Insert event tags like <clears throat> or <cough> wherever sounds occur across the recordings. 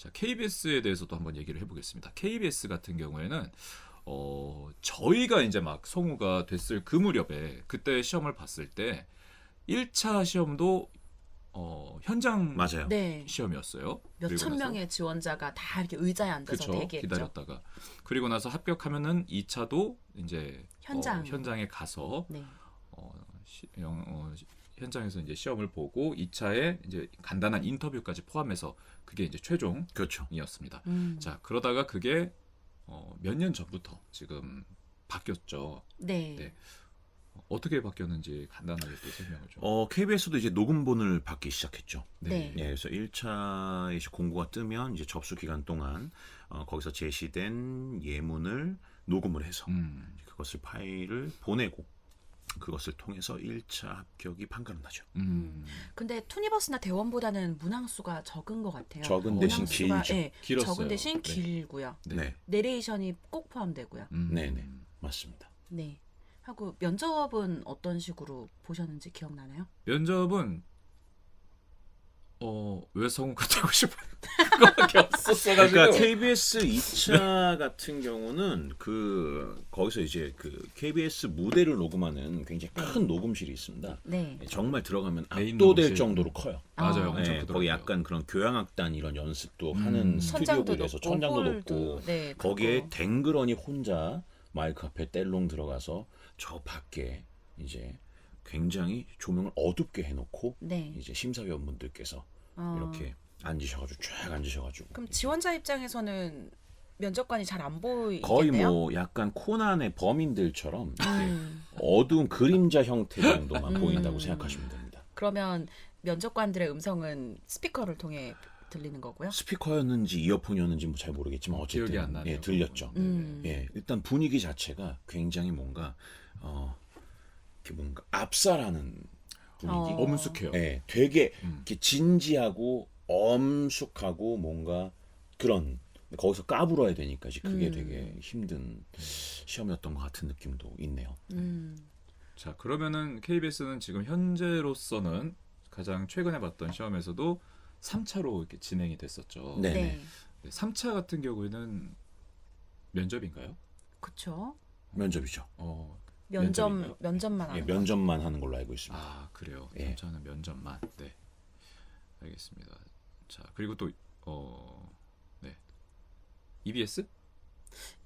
자, KBS에 대해서도 한번 얘기를 해보겠습니다. KBS 같은 경우에는 어, 저희가 이제 막 성우가 됐을 그 무렵에 그때 시험을 봤을 때 1차 시험도 어, 현장 맞아요. 네. 시험이었어요. 몇 천 명의 지원자가 다 이렇게 의자에 앉아서 그쵸 대기했죠. 기다렸다가 그리고 나서 합격하면은 2차도 이제 현장. 어, 현장에 가서 네. 어, 시, 영, 어, 시- 현장에서 이제 시험을 보고 2차에 이제 간단한 인터뷰까지 포함해서 그게 이제 그렇죠. 최종이었습니다. 음. 자 그러다가 그게 어, 몇 년 전부터 지금 바뀌었죠. 네. 네. 어, 어떻게 바뀌었는지 간단하게 또 설명을 좀. 어, KBS도 이제 녹음본을 받기 시작했죠. 네. 예, 그래서 1차 이제 공고가 뜨면 이제 접수 기간 동안 어, 거기서 제시된 예문을 녹음을 해서 음, 그것을 파일을 보내고 그것을 통해서 1차 합격이 판가름 나죠. 음, 근데 투니버스나 대원보다는 문항수가 적은 것 같아요. 적은 대신 문항수가, 길죠. 예, 길었어요. 적은 대신 네. 길고요. 네. 네, 내레이션이 꼭 포함되고요. 음, 네네. 맞습니다. 네. 하고 면접은 어떤 식으로 보셨는지 기억나나요? 면접은 어, 왜 성우가 <laughs> 되고 싶어요? 그거밖에 없었어가지고. 그러니까 KBS 2차 같은 경우는 그 거기서 이제 그 KBS 무대를 녹음하는 굉장히 큰 녹음실이 있습니다. 네. 정말 들어가면 메인 압도될 녹음실. 정도로 커요. 맞아요. 아. 엄청 네, 크더라고요. 거기 약간 그런 교향악단 이런 연습도 음. 하는 천장도 스튜디오에서 높고 천장도 홀도, 높고 네, 거기에. 댕그러니 혼자 마이크 앞에 뗄롱 들어가서 저 밖에 이제 굉장히 조명을 어둡게 해놓고 네. 이제 심사위원분들께서 어. 이렇게 앉으셔가지고 쫙 앉으셔가지고 그럼 지원자 입장에서는 면접관이 잘 안 보이겠네요. 거의 뭐 약간 코난의 범인들처럼 이렇게 음. 어두운 그림자 형태 정도만 음. 보인다고 생각하시면 됩니다. 그러면 면접관들의 음성은 스피커를 통해 들리는 거고요. 스피커였는지 이어폰이었는지 뭐잘 모르겠지만 어쨌든 기억이 안 나네요. 예, 들렸죠. 음. 예, 일단 분위기 자체가 굉장히 뭔가 어, 이렇게 뭔가 압살하는 분위기. 어. 어문숙해요. 예, 되게 음. 이렇게 진지하고 엄숙하고 뭔가 그런 거기서 까불어야 되니까 이제 그게 음. 되게 힘든 시험이었던 것 같은 느낌도 있네요. 음. 자 그러면은 KBS는 지금 현재로서는 가장 최근에 봤던 시험에서도 3차로 이렇게 진행이 됐었죠. 네. 네. 네, 3차 같은 경우에는 면접인가요? 그쵸. 면접이죠. 어, 면접 면접인가요? 면접만 예, 하는 거. 면접만 하는 걸로 알고 있습니다. 아 그래요. 예. 3차는 면접만. 네, 알겠습니다. 자 그리고 또 어, 네, EBS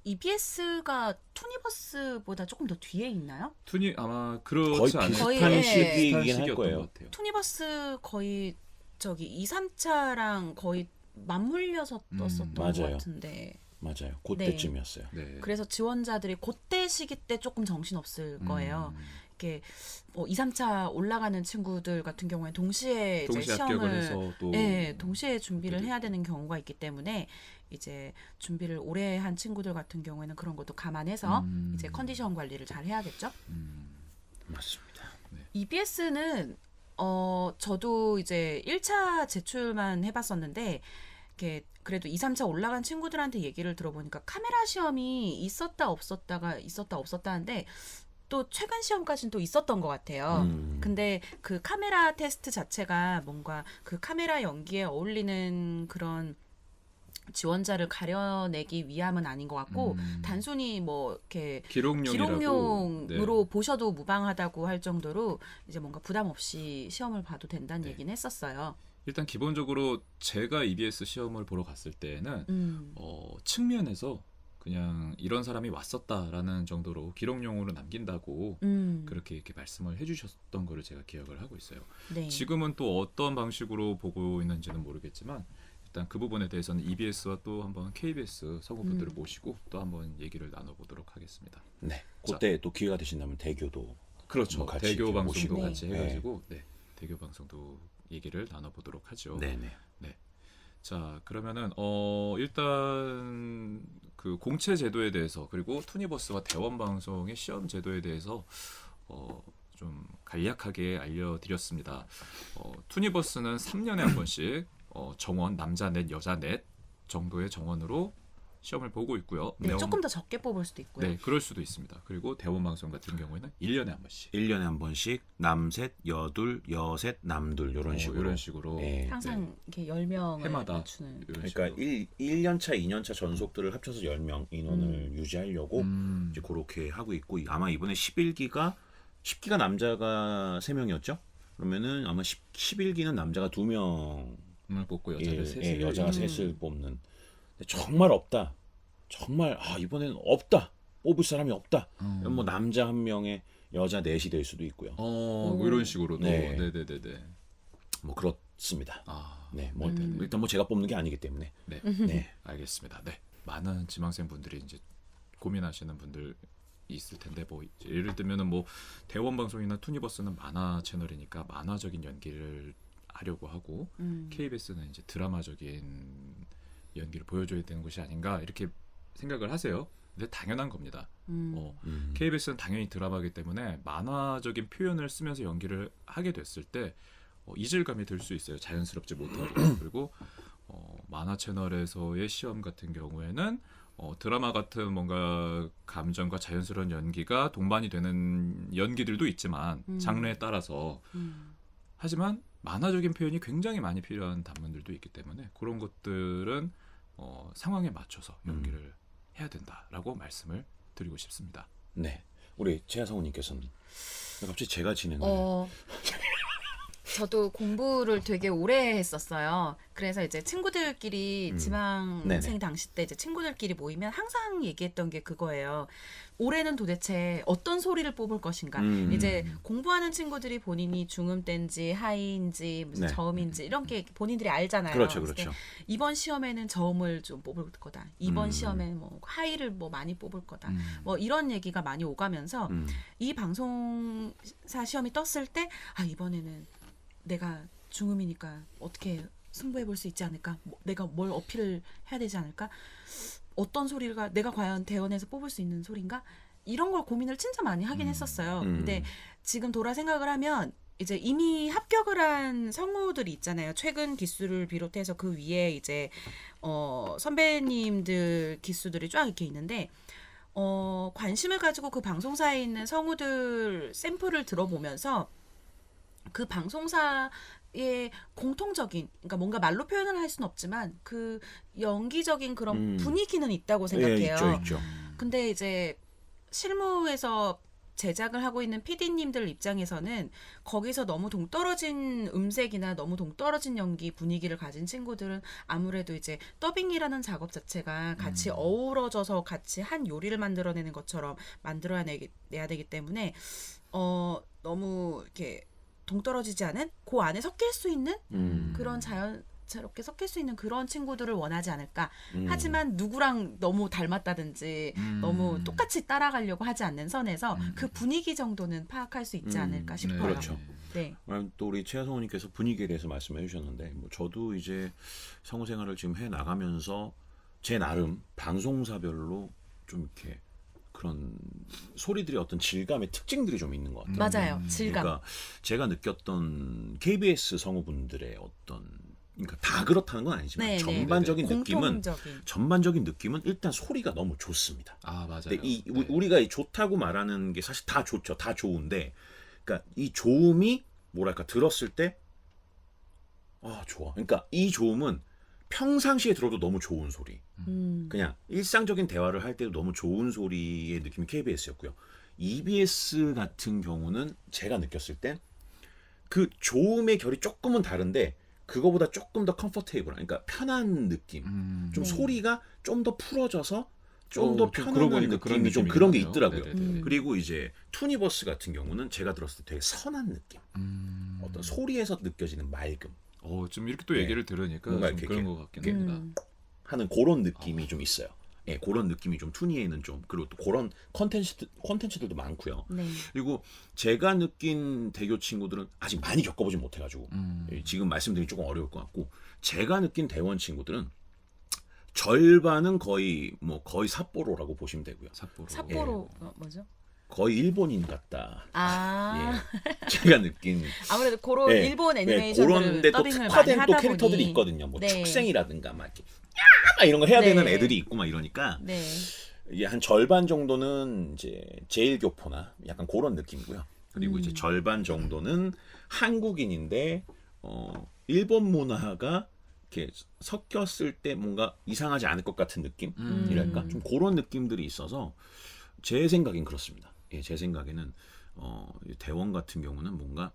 EBS가 투니버스보다 조금 더 뒤에 있나요? 투니 아마 거의 그렇지 않을까 거의, 비슷한 예. 시기이긴 할 거예요. 것 같아요. 투니버스 거의 저기 2, 3차랑 거의 맞물려서 음, 떴었던 것 맞아요. 같은데 맞아요. 그때쯤이었어요. 네. 그래서 지원자들이 그때 시기 때 조금 정신 없을 거예요. 음, 이렇게 뭐 2, 3차 올라가는 친구들 같은 경우에 동시에, 동시 이제 시험을 예, 동시에 준비를 해야 되는 경우가 있기 때문에 이제 준비를 오래 한 친구들 같은 경우에는 그런 것도 감안해서 음. 이제 컨디션 관리를 잘 해야겠죠. 음, 맞습니다. EBS는 어 저도 이제 1차 제출만 해봤었는데 이렇게 그래도 2, 3차 올라간 친구들한테 얘기를 들어보니까 카메라 시험이 있었다 없었다가 있었다 없었다 하는데 또 최근 시험까지는 또 있었던 것 같아요. 음. 근데 그 카메라 테스트 자체가 뭔가 그 카메라 연기에 어울리는 그런 지원자를 가려내기 위함은 아닌 것 같고 음. 단순히 뭐 이렇게 기록용이라고 기록용으로 네. 보셔도 무방하다고 할 정도로 이제 뭔가 부담 없이 시험을 봐도 된다는 네. 얘기는 했었어요. 일단 기본적으로 제가 EBS 시험을 보러 갔을 때는 음. 어, 측면에서 그냥 이런 사람이 왔었다라는 정도로 기록용으로 남긴다고 음. 그렇게 이렇게 말씀을 해주셨던 거를 제가 기억을 하고 있어요. 네. 지금은 또 어떤 방식으로 보고 있는지는 모르겠지만 일단 그 부분에 대해서는 EBS와 또 한번 KBS 성우분들을 음. 모시고 또 한번 얘기를 나눠보도록 하겠습니다. 네. 그때 또 기회가 되신다면 대교도 그렇죠. 뭐 같이 대교 방송도 모시고. 같이 네. 해가지고 네. 대교 방송도 얘기를 나눠보도록 하죠. 네네. 자 그러면은 어 일단 그 공채 제도에 대해서 그리고 투니버스와 대원 방송의 시험 제도에 대해서 어좀 간략하게 알려드렸습니다. 어, 투니버스는 3년에 한 번씩 어, 정원 남자 넷 여자 넷 정도의 정원으로 시험을 보고 있고요. 네, 조금 더 적게 뽑을 수도 있고요. 네, 그럴 수도 있습니다. 그리고 대원 방송 같은 경우에는 1년에 한 번씩 1년에 한 번씩 남셋, 여둘, 여셋, 남둘 이런 어, 식으로. 이런 식으로 네. 항상 이렇게 10명을 해마다 맞추는 이런 그러니까 식으로. 1, 1년차, 2년차 전속들을 합쳐서 10명 인원을 유지하려고 음, 이제 그렇게 하고 있고 아마 이번에 11기가 10기가 남자가 3명이었죠? 그러면은 아마 10, 11기는 남자가 2명 을 뽑고 예, 여자를 예, 셋을 여자가 음. 셋을 뽑는 정말 없다 정말 아 이번에는 없다 뽑을 사람이 없다 어. 뭐 남자 한 명에 여자 넷이 될 수도 있고요 어, 뭐 이런 식으로도 네. 네, 네, 네, 네. 뭐 그렇습니다 아, 네, 뭐 음. 일단 뭐 제가 뽑는 게 아니기 때문에 네. 네. <laughs> 알겠습니다. 네. 많은 지망생 분들이 이제 고민하시는 분들 있을 텐데 뭐 예를 들면은 뭐 대원 방송이나 투니버스는 만화 채널이니까 만화적인 연기를 하려고 하고 음. KBS는 이제 드라마적인 연기를 보여줘야 되는 것이 아닌가 이렇게 생각을 하세요. 근데 당연한 겁니다. 음. 어, 음. KBS는 당연히 드라마이기 때문에 만화적인 표현을 쓰면서 연기를 하게 됐을 때 어, 이질감이 들 수 있어요. 자연스럽지 못하고 <clears throat> 그리고 어, 만화 채널에서의 시험 같은 경우에는 어, 드라마 같은 뭔가 감정과 자연스러운 연기가 동반이 되는 연기들도 있지만 음. 장르에 따라서 음. 하지만 만화적인 표현이 굉장히 많이 필요한 단면들도 있기 때문에 그런 것들은 어, 상황에 맞춰서 연기를 해야 된다라고 말씀을 드리고 싶습니다. 네. 우리 최하성우님께서는 갑자기 제가 진행을 어, <laughs> 저도 공부를 되게 오래 했었어요. 그래서 이제 친구들끼리 음. 지망생. 당시 때 이제 친구들끼리 모이면 항상 얘기했던 게 그거예요. 올해는 도대체 어떤 소리를 뽑을 것인가. 음. 이제 공부하는 친구들이 본인이 중음 때인지 하이인지 무슨 네. 저음인지 이런 게 본인들이 알잖아요. 그렇죠, 그렇죠. 이번 시험에는 저음을 좀 뽑을 거다. 이번 음. 시험에는 뭐 하이를 뭐 많이 뽑을 거다. 음. 뭐 이런 얘기가 많이 오가면서 음. 이 방송사 시험이 떴을 때 아 이번에는 내가 중음이니까 어떻게 승부해 볼 수 있지 않을까? 뭐, 내가 뭘 어필을 해야 되지 않을까? 어떤 소리가 내가 과연 대원에서 뽑을 수 있는 소리인가? 이런 걸 고민을 진짜 많이 하긴 음. 했었어요. 음. 근데 지금 돌아 생각을 하면 이제 이미 합격을 한 성우들이 있잖아요. 최근 기수를 비롯해서 그 위에 이제 어 선배님들 기수들이 쫙 이렇게 있는데 어 관심을 가지고 그 방송사에 있는 성우들 샘플을 들어보면서 그 방송사의 공통적인 그러니까 뭔가 말로 표현을 할 수는 없지만 그 연기적인 그런 음. 분위기는 있다고 예, 생각해요. 있죠, 있죠. 근데 이제 실무에서 제작을 하고 있는 PD님들 입장에서는 거기서 너무 동떨어진 음색이나 너무 동떨어진 연기 분위기를 가진 친구들은 아무래도 이제 더빙이라는 작업 자체가 같이 음. 어우러져서 같이 한 요리를 만들어내는 것처럼 만들어야 되기 때문에 어 너무 이렇게 동떨어지지 않은 그 안에 섞일 수 있는 음. 그런 자연스럽게 섞일 수 있는 그런 친구들을 원하지 않을까. 음. 하지만 누구랑 너무 닮았다든지 음. 너무 똑같이 따라가려고 하지 않는 선에서 음. 그 분위기 정도는 파악할 수 있지 음. 않을까 네. 싶어요. 그렇죠. 네. 아, 또 우리 최하성우님께서 분위기에 대해서 말씀해 주셨는데 뭐 저도 이제 성우 생활을 지금 해 나가면서 제 나름 방송사별로 좀 이렇게 그런 소리들의 어떤 질감의 특징들이 좀 있는 것 같아요. 맞아요. 음. 질감. 그러니까 제가 느꼈던 KBS 성우분들의 어떤 그러니까 다 그렇다는 건 아니지만 네, 네. 전반적인 느낌은 공통적인. 전반적인 느낌은 일단 소리가 너무 좋습니다. 아 맞아요. 근데 이 네. 우- 우리가 이 좋다고 말하는 게 사실 다 좋죠. 다 좋은데, 그러니까 이 좋음이 뭐랄까 들었을 때, 아 좋아. 그러니까 이 좋음은 평상시에 들어도 너무 좋은 소리. 음. 그냥 일상적인 대화를 할 때도 너무 좋은 소리의 느낌이 KBS였고요. EBS 같은 경우는 제가 느꼈을 땐그 좋음의 결이 조금은 다른데 그거보다 조금 더 컴포테이블한, 그러니까 편한 느낌. 음. 좀 네. 소리가 좀 더 풀어져서 좀더 어, 좀 편안한 느낌이 그런 좀 그런 게. 있더라고요. 네네네. 음. 그리고 이제 투니버스 같은 경우는 제가 들었을 때 되게 선한 느낌, 음. 어떤 소리에서 느껴지는 맑음 어, 좀 이렇게 또 네. 얘기를 들으니까 뭔가 좀 이렇게 그런 것 같긴 합니다. 음. 하는 그런 느낌이 좀 있어요. 예, 그런 느낌이 좀 투니에는 좀 그리고 또 그런 컨텐츠 컨텐츠들도 많고요. 네. 그리고 제가 느낀 대교 친구들은 아직 많이 겪어보지 못해가지고 음. 예, 지금 말씀드리기 조금 어려울 것 같고 제가 느낀 대원 친구들은 절반은 거의 뭐 거의 삿포로라고 보시면 되고요. 삿포로. 삿포로 어, 뭐죠? 거의 일본인 같다. 아 예. 제가 느낀 아무래도 그런 예, 일본 예, 애니메이션들을 그런데 또 특화된 또 캐릭터들이 있거든요. 뭐 네. 축생이라든가 막 이렇게 막 이런 거 해야 되는 네. 애들이 있고 막 이러니까 네. 이게 한 절반 정도는 이제 제일 교포나 약간 그런 느낌이고요. 그리고 음. 이제 절반 정도는 한국인인데 어 일본 문화가 이렇게 섞였을 때 뭔가 이상하지 않을 것 같은 느낌이랄까 음. 좀 그런 느낌들이 있어서 제 생각엔 그렇습니다. 예, 제 생각에는 어, 이 대원 같은 경우는 뭔가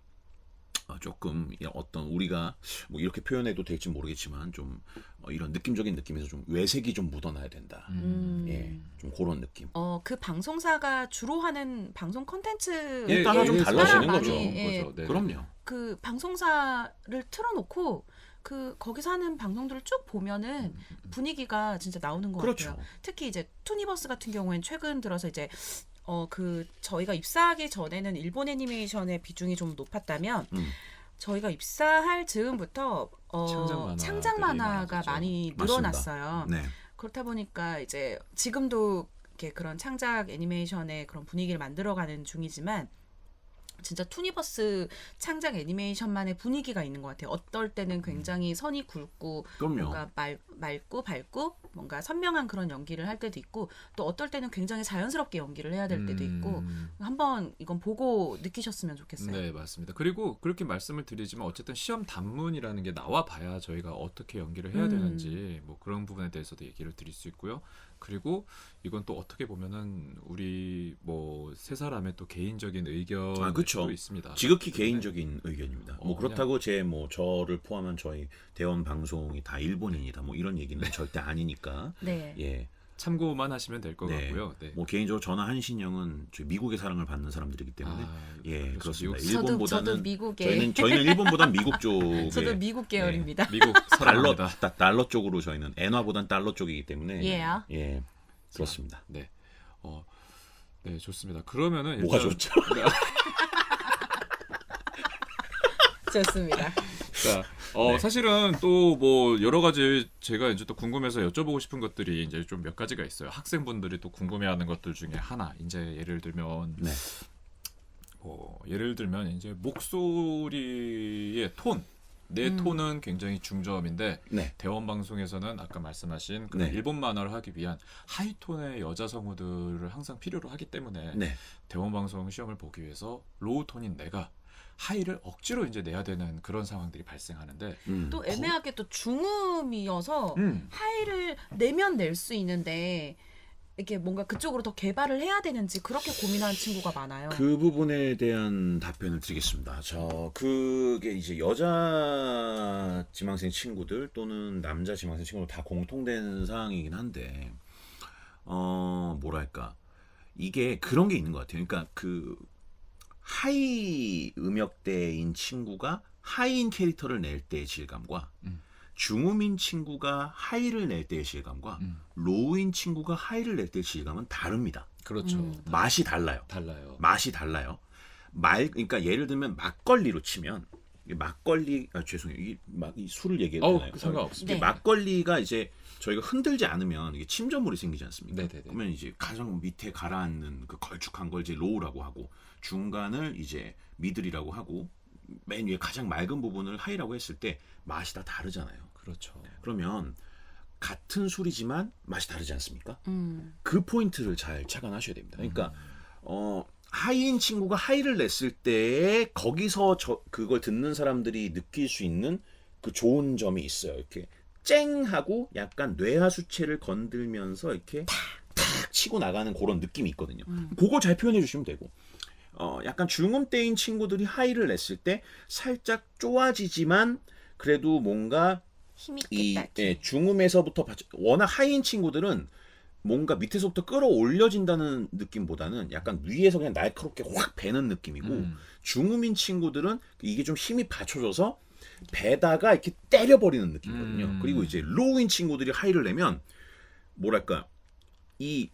어, 조금 어떤 우리가 뭐 이렇게 표현해도 될지 모르겠지만 좀 어, 이런 느낌적인 느낌에서 좀 외색이 좀 묻어나야 된다. 음. 예, 좀 그런 느낌. 어, 그 방송사가 주로 하는 방송 콘텐츠 예, 따라 좀 달라지는 거죠. 예, 거죠. 네. 그럼요. 그 방송사를 틀어놓고 그 거기서 하는 방송들을 쭉 보면은 분위기가 진짜 나오는 것 그렇죠. 같아요. 특히 이제 투니버스 같은 경우엔 최근 들어서 이제 어 그 저희가 입사하기 전에는 일본 애니메이션의 비중이 좀 높았다면 음. 저희가 입사할 즈음부터 어 창작 만화가. 많이. 늘어났어요. 네. 그렇다 보니까 이제 지금도 이렇게 그런 창작 애니메이션의 그런 분위기를 만들어가는 중이지만 진짜 투니버스 창작 애니메이션만의 분위기가 있는 것 같아요. 어떨 때는 굉장히 선이 굵고 그럼요. 뭔가 말, 맑고 밝고 뭔가 선명한 그런 연기를 할 때도 있고 또 어떨 때는 굉장히 자연스럽게 연기를 해야 될 때도 있고 음. 한번 이건 보고 느끼셨으면 좋겠어요. 네, 맞습니다. 그리고 그렇게 말씀을 드리지만 어쨌든 시험 단문이라는 게 나와 봐야 저희가 어떻게 연기를 해야 음. 되는지 뭐 그런 부분에 대해서도 얘기를 드릴 수 있고요. 그리고 이건 또 어떻게 보면은 우리 뭐 세 사람의 또 개인적인 의견도 아, 그쵸. 있습니다. 지극히 네. 개인적인 의견입니다. 뭐 어, 그렇다고 제 뭐 저를 포함한 저희 대원 방송이 다 일본인이다 뭐 이런 얘기는 절대 아니니까. <laughs> 네. 예. 참고만 하시면 될 것 네. 같고요. 네. 뭐 개인적으로 저나 한신영은 미국의 사랑을 받는 사람들이기 때문에 아, 예, 그렇죠. 그렇습니다. 미국 저도 일본보다는 저도 미국에 저희는 저희는 일본보단 미국 <laughs> 쪽에 저도 미국 계열입니다. 미국 <laughs> 달러. 다- 달러 쪽으로 저희는 엔화보단 달러 쪽이기 때문에 예. 예. 그렇습니다. 네. 어, 네, 좋습니다. 그러면은 뭐가 일단- 좋죠? 좋습니다. 자, 어, 네. 사실은 또 뭐 여러 가지 제가 이제 또 궁금해서 여쭤보고 싶은 것들이 이제 좀 몇 가지가 있어요. 학생분들이 또 궁금해하는 것들 중에 하나, 이제 예를 들면 네. 뭐 예를 들면 이제 목소리의 톤, 내 음. 톤은 굉장히 중저음인데 네. 대원 방송에서는 아까 말씀하신 그 네. 일본 만화를 하기 위한 하이톤의 여자 성우들을 항상 필요로 하기 때문에 네. 대원 방송 시험을 보기 위해서 로우 톤인 내가 하이를 억지로 이제 내야 되는 그런 상황들이 발생하는데 음. 또 애매하게 또 중음이어서 음. 하이를 내면 낼 수 있는데 이렇게 뭔가 그쪽으로 더 개발을 해야 되는지 그렇게 고민하는 친구가 많아요. 그 부분에 대한 답변을 드리겠습니다. 저 그게 이제 여자 지망생 친구들 또는 남자 지망생 친구들 다 공통된 사항이긴 한데 어 뭐랄까 이게 그런 게 있는 것 같아요. 그러니까 그 하이 음역대인 친구가 하이인 캐릭터를 낼 때의 질감과 음. 중음인 친구가 하이를 낼 때의 질감과 음. 로우인 친구가 하이를 낼 때의 질감은 다릅니다. 그렇죠. 음. 맛이 달라요. 달라요. 맛이 달라요. 말 그러니까 예를 들면 막걸리로 치면 막걸리 아 죄송해요. 이 막 이 술을 얘기해도 되나요? 상관없습니다. 네. 막걸리가 이제 저희가 흔들지 않으면 이게 침전물이 생기지 않습니까? 네네네. 그러면 이제 가장 밑에 가라앉는 그 걸쭉한 걸 이제 로우라고 하고 중간을 이제 미들이라고 하고 맨 위에 가장 맑은 부분을 하이라고 했을 때 맛이 다 다르잖아요. 그렇죠. 그러면 같은 술이지만 맛이 다르지 않습니까? 음. 그 포인트를 잘 착안하셔야 됩니다. 그러니까 음. 어 하이인 친구가 하이를 냈을 때 거기서 저 그걸 듣는 사람들이 느낄 수 있는 그 좋은 점이 있어요. 이렇게 쨍 하고 약간 뇌하 수체를 건들면서 이렇게 탁 치고 나가는 그런 느낌이 있거든요. 음. 그거 잘 표현해 주시면 되고. 어, 약간 중음대인 친구들이 하이를 냈을 때 살짝 쪼아지지만 그래도 뭔가 이 딱. 예, 중음에서부터 워낙 하이인 친구들은 뭔가 밑에서부터 끌어올려진다는 느낌보다는 약간 위에서 그냥 날카롭게 확 배는 느낌이고 음. 중음인 친구들은 이게 좀 힘이 받쳐져서 배다가 이렇게 때려버리는 느낌이거든요. 음. 그리고 이제 로우인 친구들이 하이를 내면 뭐랄까 이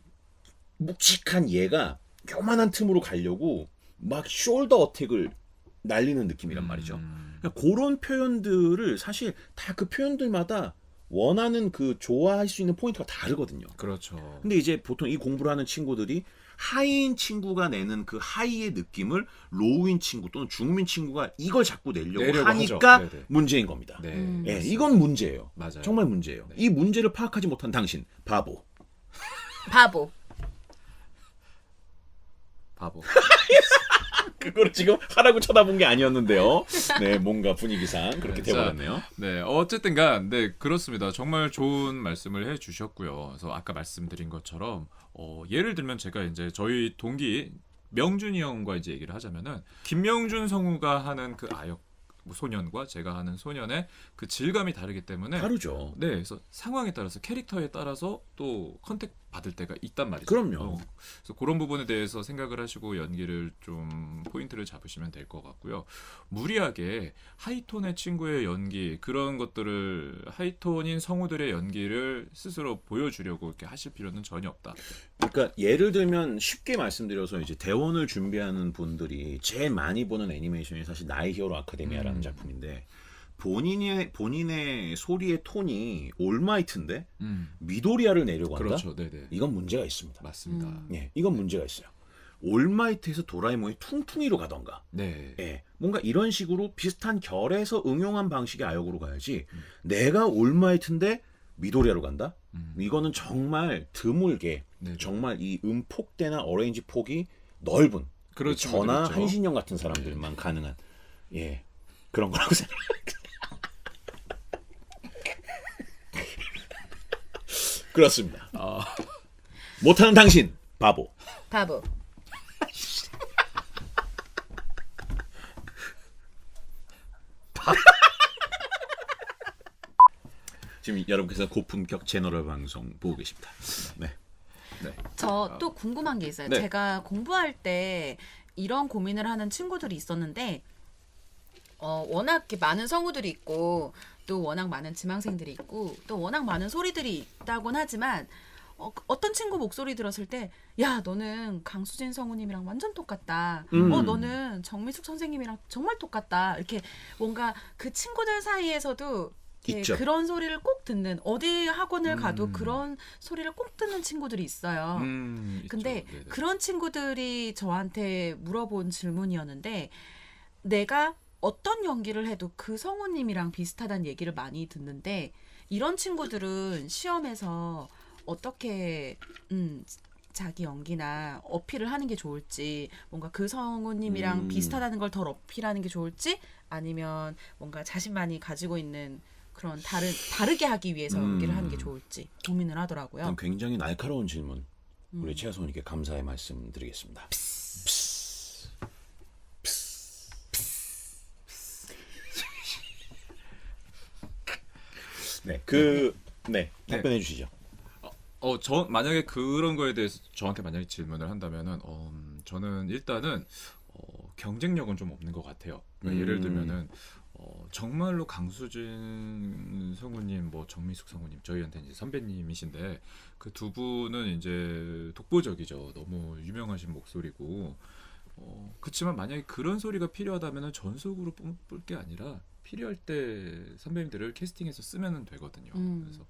묵직한 얘가 요만한 틈으로 가려고 막 숄더 어택을 날리는 느낌이란 말이죠. 음. 그러니까 그런 표현들을 사실 다 그 표현들마다 원하는 그 좋아할 수 있는 포인트가 다르거든요. 그렇죠. 근데 이제 보통 이 공부를 하는 친구들이 하이인 친구가 내는 그 하이의 느낌을 로우인 친구 또는 중민 친구가 이걸 자꾸 내려고 내려고 하니까 하죠. 네네. 문제인 겁니다. 네. 음. 예, 이건 문제예요. 맞아요. 정말 문제예요. 네. 이 문제를 파악하지 못한 당신 바보. 바보. 바보. <laughs> 그걸 지금 하라고 쳐다본 게 아니었는데요. 네, 뭔가 분위기상 그렇게 네, 자, 돼버렸네요. 네, 어쨌든간 네 그렇습니다. 정말 좋은 말씀을 해주셨고요. 그래서 아까 말씀드린 것처럼 어, 예를 들면 제가 이제 저희 동기 명준이 형과 이제 얘기를 하자면은 김명준 성우가 하는 그 아역 소년과 제가 하는 소년의 그 질감이 다르기 때문에 다르죠. 네, 그래서 상황에 따라서 캐릭터에 따라서 또 컨택 받을 때가 있단 말이죠. 그럼요. 어, 그래서 그런 부분에 대해서 생각을 하시고 연기를 좀 포인트를 잡으시면 될 것 같고요. 무리하게 하이톤의 친구의 연기 그런 것들을 하이톤인 성우들의 연기를 스스로 보여주려고 이렇게 하실 필요는 전혀 없다. 그러니까 예를 들면 쉽게 말씀드려서 이제 대원을 준비하는 분들이 제일 많이 보는 애니메이션이 사실 나의 히어로 아카데미아라는 음. 작품인데 본인의 본인의 소리의 톤이 올마이트인데 음, 미도리아를 내려고 한다. 그렇죠, 네, 네, 이건 문제가 있습니다. 맞습니다. 음. 예, 이건 문제가 있어요. 올마이트에서 도라에몽이 퉁퉁이로 가던가. 네, 예, 뭔가 이런 식으로 비슷한 결에서 응용한 방식의 아역으로 가야지. 음. 내가 올마이트인데 미도리아로 간다? 음, 이거는 정말 드물게 네, 네. 정말 이 음폭대나 어레인지 폭이 넓은 그렇죠, 전화 그렇죠. 한신령 같은 사람들만 가능한 예 그런 거라고 <laughs> 생각합니다. 그렇습니다. 아, 못하는 당신 바보. 바보. <laughs> 지금 여러분께서 고품격 제너럴 방송 보고 계십니다. 네. 저 또 궁금한 게 있어요. 네. 제가 공부할 때 이런 고민을 하는 친구들이 있었는데, 어, 워낙 이렇게 많은 성우들이 있고, 또 워낙 많은 지망생들이 있고, 또 워낙 많은 소리들이 있다곤 하지만, 어, 어떤 친구 목소리 들었을 때, 야, 너는 강수진 성우님이랑 완전 똑같다. 음. 어, 너는 정미숙 선생님이랑 정말 똑같다. 이렇게 뭔가 그 친구들 사이에서도 있죠. 그런 소리를 꼭 듣는, 어디 학원을 음. 가도 그런 소리를 꼭 듣는 친구들이 있어요. 음. 근데. 그런 친구들이 저한테 물어본 질문이었는데 내가 어떤 연기를 해도 그 성우님이랑 비슷하다는 얘기를 많이 듣는데 이런 친구들은 시험에서 어떻게 음 자기 연기나 어필을 하는 게 좋을지 뭔가 그 성우님이랑 음. 비슷하다는 걸 덜 어필하는 게 좋을지 아니면 뭔가 자신만이 가지고 있는 그런 다른 다르게 하기 위해서 음. 연기를 하는 게 좋을지 고민을 하더라고요. 굉장히 날카로운 질문. 우리 음. 최하선님께 감사의 말씀 드리겠습니다. 네, 그, 네, 답변해 주시죠. 어, 저 만약에 그런 거에 대해서 저한테 만약에 질문을 한다면은 어, 음, 저는 일단은 어, 경쟁력은 좀 없는 것 같아요. 그러니까 음. 예를 들면은 어, 정말로 강수진 성우님, 뭐 정미숙 성우님, 저희한테 이제 선배님이신데 그 두 분은 이제 독보적이죠. 너무 유명하신 목소리고. 어, 그렇지만 만약에 그런 소리가 필요하다면은 전속으로 뽑을 게 아니라 필요할 때 선배님들을 캐스팅해서 쓰면 되거든요. 음. 그래서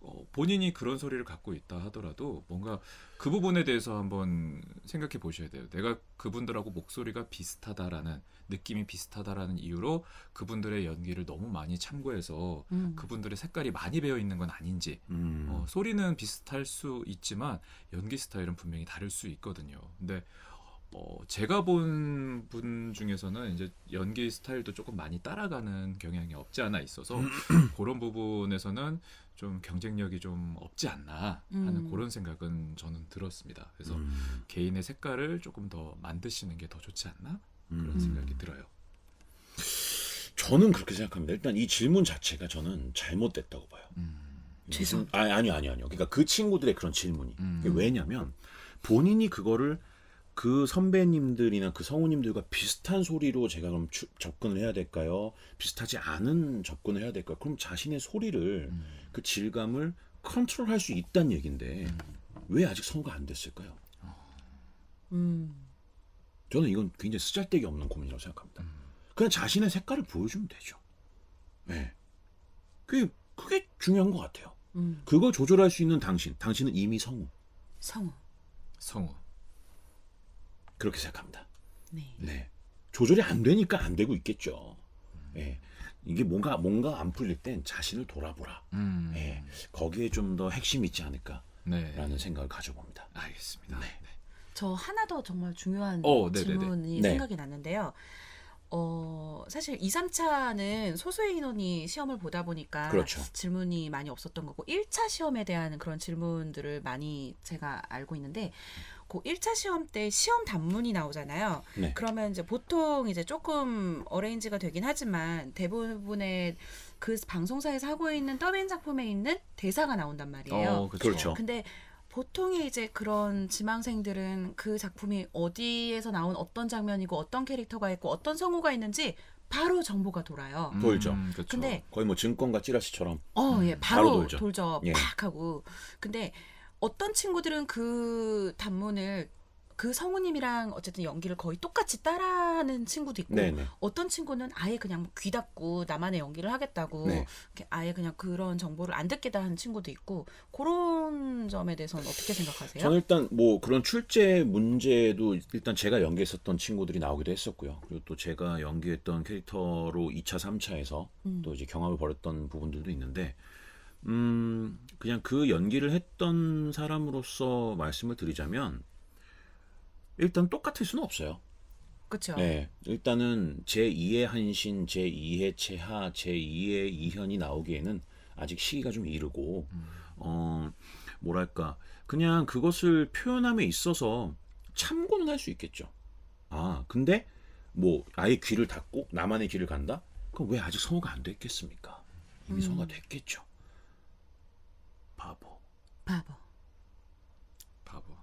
어, 본인이 그런 소리를 갖고 있다 하더라도 뭔가 그 부분에 대해서 한번 생각해 보셔야 돼요. 내가 그분들하고 목소리가 비슷하다라는 느낌이 비슷하다라는 이유로 그분들의 연기를 너무 많이 참고해서 음. 그분들의 색깔이 많이 배어 있는 건 아닌지 음, 어, 소리는 비슷할 수 있지만 연기 스타일은 분명히 다를 수 있거든요. 근데 어, 제가 본 분 중에서는 이제 연기 스타일도 조금 많이 따라가는 경향이 없지 않아 있어서 <clears throat> 그런 부분에서는 좀 경쟁력이 좀 없지 않나 하는 음. 그런 생각은 저는 들었습니다. 그래서 음, 개인의 색깔을 조금 더 만드시는 게 더 좋지 않나 그런 음. 생각이 들어요. 저는 그렇게 생각합니다. 일단 이 질문 자체가 저는 잘못됐다고 봐요. 음, 죄송- 무슨- 아니, 아니요, 아니요, 아니요. 그러니까 그 친구들의 그런 질문이. 음. 그게 왜냐면 본인이 그거를 그 선배님들이나 그 성우님들과 비슷한 소리로 제가 그럼 추- 접근을 해야 될까요? 비슷하지 않은 접근을 해야 될까요? 그럼 자신의 소리를 음, 그 질감을 컨트롤할 수 있다는 얘긴데 왜 아직 성우가 안 됐을까요? 음. 저는 이건 굉장히 쓰잘데기 없는 고민이라고 생각합니다. 그냥 자신의 색깔을 보여주면 되죠. 네. 그게 그게 중요한 것 같아요. 음. 그걸 조절할 수 있는 당신, 당신은 이미 성우. 성우. 성우. 그렇게 생각합니다. 네. 네. 조절이 안 되니까 안 되고 있겠죠. 예. 이게 뭔가 뭔가 안 풀릴 땐 자신을 돌아보라. 음. 예. 거기에 좀 더 핵심이 있지 않을까라는 네. 생각을 가져봅니다. 알겠습니다. 네. 네. 저 하나 더 정말 중요한 어, 네네네. 질문이 네. 생각이 났는데요. 어, 사실 2, 3차는 소수의 인원이 시험을 보다 보니까 그렇죠. 질문이 많이 없었던 거고 1차 시험에 대한 그런 질문들을 많이 제가 알고 있는데 그 1차 시험 때 시험 단문이 나오잖아요. 네. 그러면 이제 보통 이제 조금 어레인지가 되긴 하지만 대부분의 그 방송사에서 하고 있는 더빙 작품에 있는 대사가 나온단 말이에요. 어, 그렇죠. 그렇죠. 근데 보통의 이제 그런 지망생들은 그 작품이 어디에서 나온 어떤 장면이고 어떤 캐릭터가 있고 어떤 성우가 있는지 바로 정보가 돌아요. 돌죠. 그렇죠. 근데 거의 뭐 증권가 찌라시처럼 어, 예, 음, 바로 바로, 돌죠. 돌죠. 예. 팍 하고. 근데 어떤 친구들은 그 단문을 그 성우님이랑 어쨌든 연기를 거의 똑같이 따라하는 친구도 있고 네네. 어떤 친구는 아예 그냥 귀 닫고 나만의 연기를 하겠다고 네. 이렇게 아예 그냥 그런 정보를 안 듣겠다 하는 친구도 있고 그런 점에 대해서는 어떻게 생각하세요? 저는 일단 뭐 그런 출제 문제도 일단 제가 연기했었던 친구들이 나오기도 했었고요. 그리고 또 제가 연기했던 캐릭터로 2차, 3차에서 음. 또 이제 경험을 벌였던 부분들도 있는데, 음, 그냥 그 연기를 했던 사람으로서 말씀을 드리자면, 일단 똑같을 수는 없어요. 그렇죠. 네, 일단은 제 2의 한신, 제 2의 채하, 제 2의 이현이 나오기에는 아직 시기가 좀 이르고, 어, 뭐랄까, 그냥 그것을 표현함에 있어서 참고는 할 수 있겠죠. 아, 근데 뭐 아예 귀를 닫고 나만의 길을 간다? 그럼 왜 아직 성우가 안 됐겠습니까? 이미 음. 성우가 됐겠죠. 바보. 바보.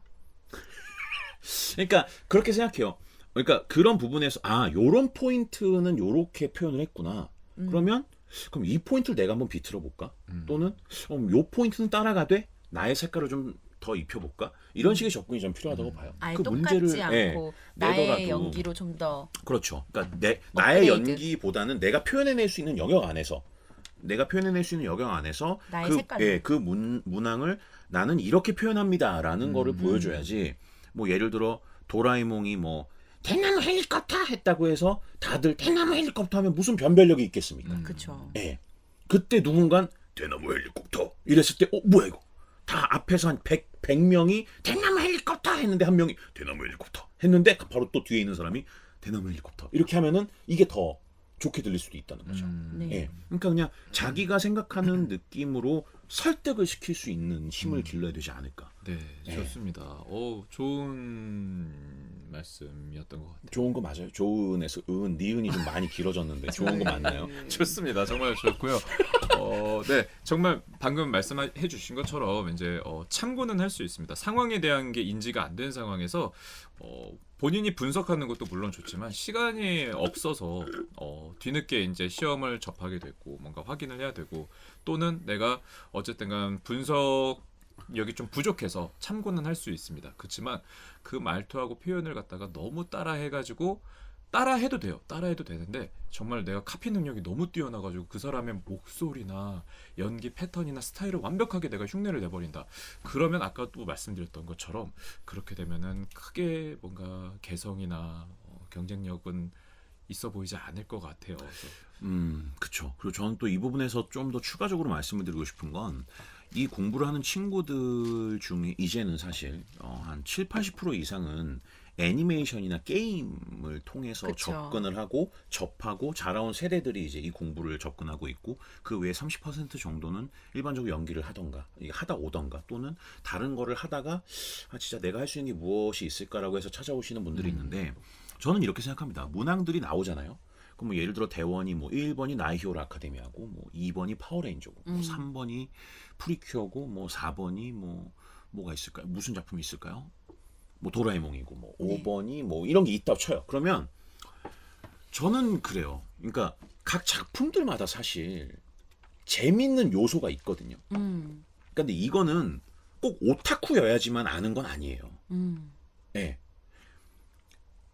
<laughs> 그러니까 그렇게 생각해요. 그러니까 그런 부분에서 아 요런 포인트는 요렇게 표현을 했구나. 음. 그러면 그럼 이 포인트를 내가 한번 비틀어 볼까? 음. 또는 음, 요 포인트는 따라가되 나의 색깔을 좀 더 입혀 볼까? 이런 식의 접근이 좀 필요하다고 봐요. 아예 그 문제를 예, 않고 나의 내더라도. 연기로 좀 더 그렇죠. 그러니까 내 나의 업그레이드. 연기보다는 내가 표현해낼 수 있는 영역 안에서 내가 표현해낼 수 있는 영역 안에서 나의 그, 색깔로. 예, 그 문, 문항을 나는 이렇게 표현합니다라는 음. 거를 보여줘야지. 뭐 예를 들어 도라에몽이 뭐 대나무 헬리콥터 했다고 해서 다들 대나무 헬리콥터 하면 무슨 변별력이 있겠습니까? 음. 그쵸. 예. 그때 누군간 대나무 헬리콥터 이랬을 때 어 뭐야 이거 다 앞에서 한 100, 100명이 대나무 헬리콥터 했는데 한 명이 대나무 헬리콥터 했는데 바로 또 뒤에 있는 사람이 대나무 헬리콥터 이렇게 하면은 이게 더 좋게 들릴 수도 있다는 거죠. 음. 네. 예. 그러니까 그냥 자기가 생각하는 느낌으로 설득을 시킬 수 있는 힘을 길러야 되지 않을까. 네, 네. 좋습니다. 오, 좋은 말씀이었던 것 같아요. 좋은 거 맞아요. 좋은에서 은, 니은이 좀 많이 길어졌는데 좋은 거 맞나요? <laughs> 좋습니다. 정말 좋고요. 어, 네, 정말 방금 말씀해 주신 것처럼 이제 어, 참고는 할 수 있습니다. 상황에 대한 게 인지가 안 된 상황에서 어, 본인이 분석하는 것도 물론 좋지만 시간이 없어서 어, 뒤늦게 이제 시험을 접하게 됐고 뭔가 확인을 해야 되고 또는 내가 어쨌든간 분석 여기 좀 부족해서 참고는 할 수 있습니다. 그렇지만 그 말투하고 표현을 갖다가 너무 따라해가지고 따라 해도 돼요. 따라 해도 되는데 정말 내가 카피 능력이 너무 뛰어나가지고 그 사람의 목소리나 연기 패턴이나 스타일을 완벽하게 내가 흉내를 내버린다. 그러면 아까 또 말씀드렸던 것처럼 그렇게 되면은 크게 뭔가 개성이나 어, 경쟁력은 있어 보이지 않을 것 같아요. 음, 그쵸. 그리고 저는 또 이 부분에서 좀 더 추가적으로 말씀을 드리고 싶은 건 이 공부를 하는 친구들 중에 이제는 사실 어, 한 7, 80% 이상은 애니메이션이나 게임을 통해서 그쵸. 접근을 하고 접하고 자라온 세대들이 이제 이 공부를 접근하고 있고 그 외에 30% 정도는 일반적으로 연기를 하던가 하다 오던가 또는 다른 거를 하다가 아 진짜 내가 할 수 있는 게 무엇이 있을까라고 해서 찾아오시는 분들이 있는데 저는 이렇게 생각합니다. 문항들이 나오잖아요. 그럼 뭐 예를 들어 대원이 뭐 1번이 나이히어로 아카데미하고 뭐 2번이 파워레인저고 뭐 음. 3번이 프리큐어고 뭐 4번이 뭐 뭐가 있을까요? 무슨 작품이 있을까요? 뭐 도라에몽이고 뭐 네. 5번이 뭐 이런 게 있다고 쳐요. 그러면 저는 그래요. 그러니까 각 작품들마다 사실 재밌는 요소가 있거든요. 음. 근데 이거는 꼭 오타쿠여야지만 아는 건 아니에요. 음. 예.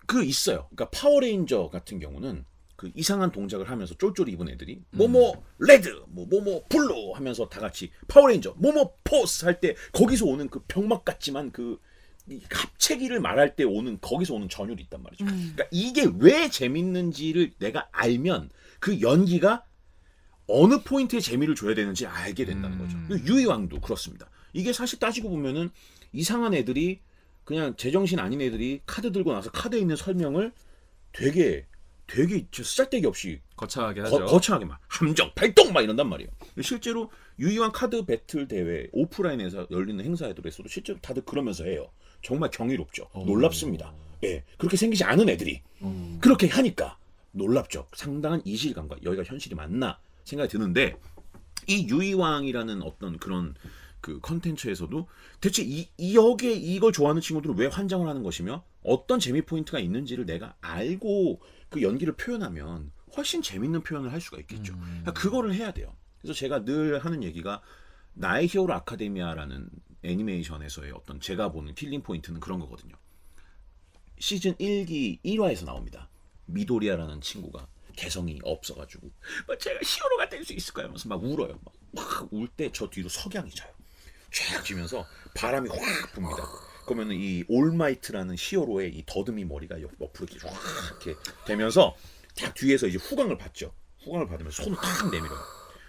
그 있어요. 그러니까 파워레인저 같은 경우는 그 이상한 동작을 하면서 쫄쫄이 입은 애들이 뭐뭐 레드, 뭐 뭐뭐 블루 하면서 다 같이 파워레인저, 뭐뭐 포스 할 때 거기서 오는 그 병맛 같지만 그이 합체기를 말할 때 오는 거기서 오는 전율이 있단 말이죠. 음. 그러니까 이게 왜 재밌는지를 내가 알면 그 연기가 어느 포인트에 재미를 줘야 되는지 알게 된다는 거죠. 음. 유이왕도 그렇습니다. 이게 사실 따지고 보면은 이상한 애들이 그냥 제정신 아닌 애들이 카드 들고 나서 카드에 있는 설명을 되게 되게 저 쓰잘데기 없이 거창하게 하죠. 거, 거창하게 막 함정 발동 막 이런단 말이에요. 실제로 유이왕 카드 배틀 대회 오프라인에서 열리는 행사에도 실제로 다들 그러면서 해요. 정말 경이롭죠. 오. 놀랍습니다. 예, 그렇게 생기지 않은 애들이 음. 그렇게 하니까 놀랍죠. 상당한 이질감과 여기가 현실이 맞나 생각이 드는데 이 유이왕이라는 어떤 그런 그 컨텐츠에서도 대체 이, 이 여기에 이걸 좋아하는 친구들은 왜 환장을 하는 것이며 어떤 재미 포인트가 있는지를 내가 알고 그 연기를 표현하면 훨씬 재밌는 표현을 할 수가 있겠죠. 음. 그러니까 그거를 해야 돼요. 그래서 제가 늘 하는 얘기가 나의 히어로 아카데미아라는 애니메이션에서의 어떤 제가 보는 킬링 포인트는 그런 거거든요. 시즌 1기 1화에서 나옵니다. 미도리아라는 친구가 개성이 없어가지고 뭐 제가 히어로가 될 수 있을까요? 하면서 막 울어요. 막울 때 저 뒤로 석양이 져요. 쫙 지면서 바람이 확 붑니다. 그러면은 이 올마이트라는 히어로의 이 더듬이 머리가 옆- 옆으로 이렇게 확 이렇게 되면서 딱 뒤에서 이제 후광을 받죠. 후광을 받으면서 손을 탁 내밀어요.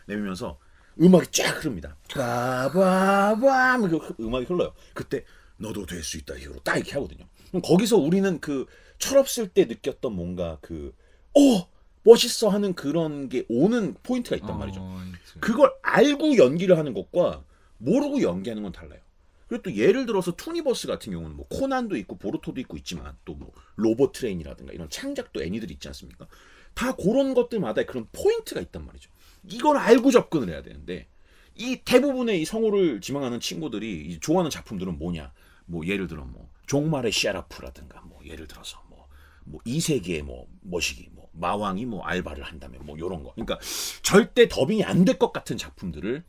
내밀면서 음악이 쫙 흐릅니다. 바바밤 그 음악이 흘러요. 그때 너도 될 수 있다 히어로 딱 이렇게 하거든요. 그럼 거기서 우리는 그 철없을 때 느꼈던 뭔가 그 어 멋있어 하는 그런 게 오는 포인트가 있단 말이죠. 어, 있지. 그걸 알고 연기를 하는 것과 모르고 연기하는 건 달라요. 그리고 또 예를 들어서 투니버스 같은 경우는 뭐 코난도 있고 보르토도 있고 있지만 또 뭐 로봇 트레인이라든가 이런 창작도 애니들이 있지 않습니까? 다 그런 것들마다 그런 포인트가 있단 말이죠. 이걸 알고 접근을 해야 되는데 이 대부분의 이 성우를 지망하는 친구들이 이 좋아하는 작품들은 뭐냐? 뭐 예를 들어 뭐 종말의 샤라프라든가 뭐 예를 들어서 뭐 뭐 이세계의 뭐 머시기 뭐 마왕이 뭐 알바를 한다면 뭐 요런 거. 그러니까 절대 더빙이 안 될 것 같은 작품들을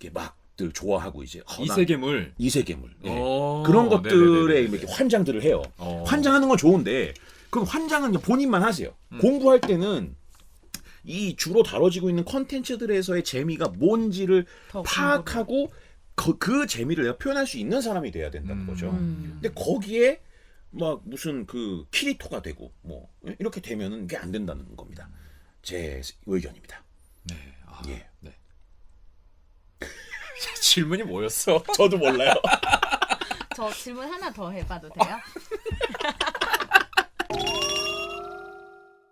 이렇게 막 들 좋아하고 이제 이세계물. 이세계물 예. 어, 그런 것들에. 이렇게 환장들을 해요. 어. 환장하는 건 좋은데 그럼 환장은 본인만 하세요. 음. 공부할 때는 이 주로 다뤄지고 있는 컨텐츠들에서의 재미가 뭔지를 더 파악하고 그, 그 재미를 내가 표현할 수 있는 사람이 돼야 된다는 음. 거죠. 음. 근데 거기에 막 무슨 그 키리토가 되고 뭐 이렇게 되면은 이게 안 된다는 겁니다. 제 의견입니다. 네. 아, 예. 네. <laughs> 질문이 뭐였어? 저도 몰라요. <laughs> 저 질문 하나 더 해봐도 돼요? <laughs>